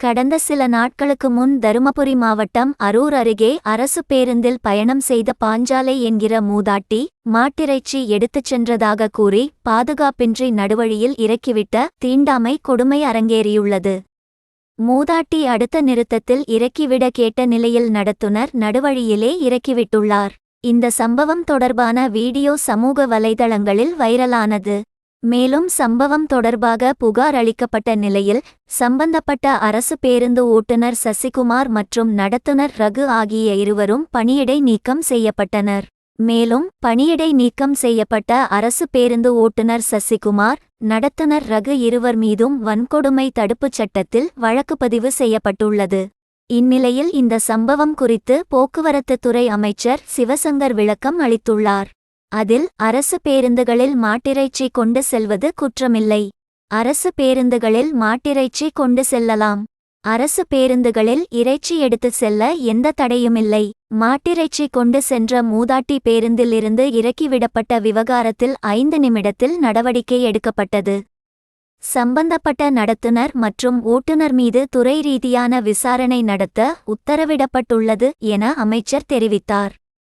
கடந்த சில நாட்களுக்கு முன் தருமபுரி மாவட்டம் அரூர் அருகே அரசு பேருந்தில் பயணம் செய்த பாஞ்சாலை என்கிற மூதாட்டி மாட்டிறைச்சி எடுத்துச் சென்றதாக கூறி பாதுகாப்பின்றி நடுவழியில் இறக்கிவிட்ட தீண்டாமை கொடுமை அரங்கேறியுள்ளது. மூதாட்டி அடுத்த நிறுத்தத்தில் இறக்கிவிட கேட்ட நிலையில் நடத்துனர் நடுவழியிலே இறக்கிவிட்டுள்ளார். இந்த சம்பவம் தொடர்பான வீடியோ சமூக வலைதளங்களில் வைரலானது. மேலும் சம்பவம் தொடர்பாக புகார் அளிக்கப்பட்ட நிலையில் சம்பந்தப்பட்ட அரசு பேருந்து ஓட்டுநர் சசிகுமார் மற்றும் நடத்துனர் ரகு ஆகிய இருவரும் பணியிடை நீக்கம் செய்யப்பட்டனர். மேலும் பணியிடை நீக்கம் செய்யப்பட்ட அரசு பேருந்து ஓட்டுநர் சசிகுமார் நடத்துனர் ரகு இருவர் மீதும் வன்கொடுமை தடுப்புச் சட்டத்தில் வழக்கு பதிவு செய்யப்பட்டுள்ளது. இந்நிலையில் இந்த சம்பவம் குறித்து போக்குவரத்துத் துறை அமைச்சர் சிவசங்கர் விளக்கம் அளித்துள்ளார். அதில் அரசு பேருந்துகளில் மாட்டிறைச்சி கொண்டு செல்வது குற்றமில்லை. அரசு பேருந்துகளில் மாட்டிறைச்சி கொண்டு செல்லலாம். அரசு பேருந்துகளில் இறைச்சி எடுத்து செல்ல எந்த தடையுமில்லை. மாட்டிறைச்சி கொண்டு சென்ற மூதாட்டி பேருந்திலிருந்து இறக்கிவிடப்பட்ட விவகாரத்தில் ஐந்து நிமிடத்தில் நடவடிக்கை எடுக்கப்பட்டது. சம்பந்தப்பட்ட நடத்துனர் மற்றும் ஓட்டுநர் மீது துறை ரீதியான விசாரணை நடத்த உத்தரவிடப்பட்டுள்ளது என அமைச்சர் தெரிவித்தார்.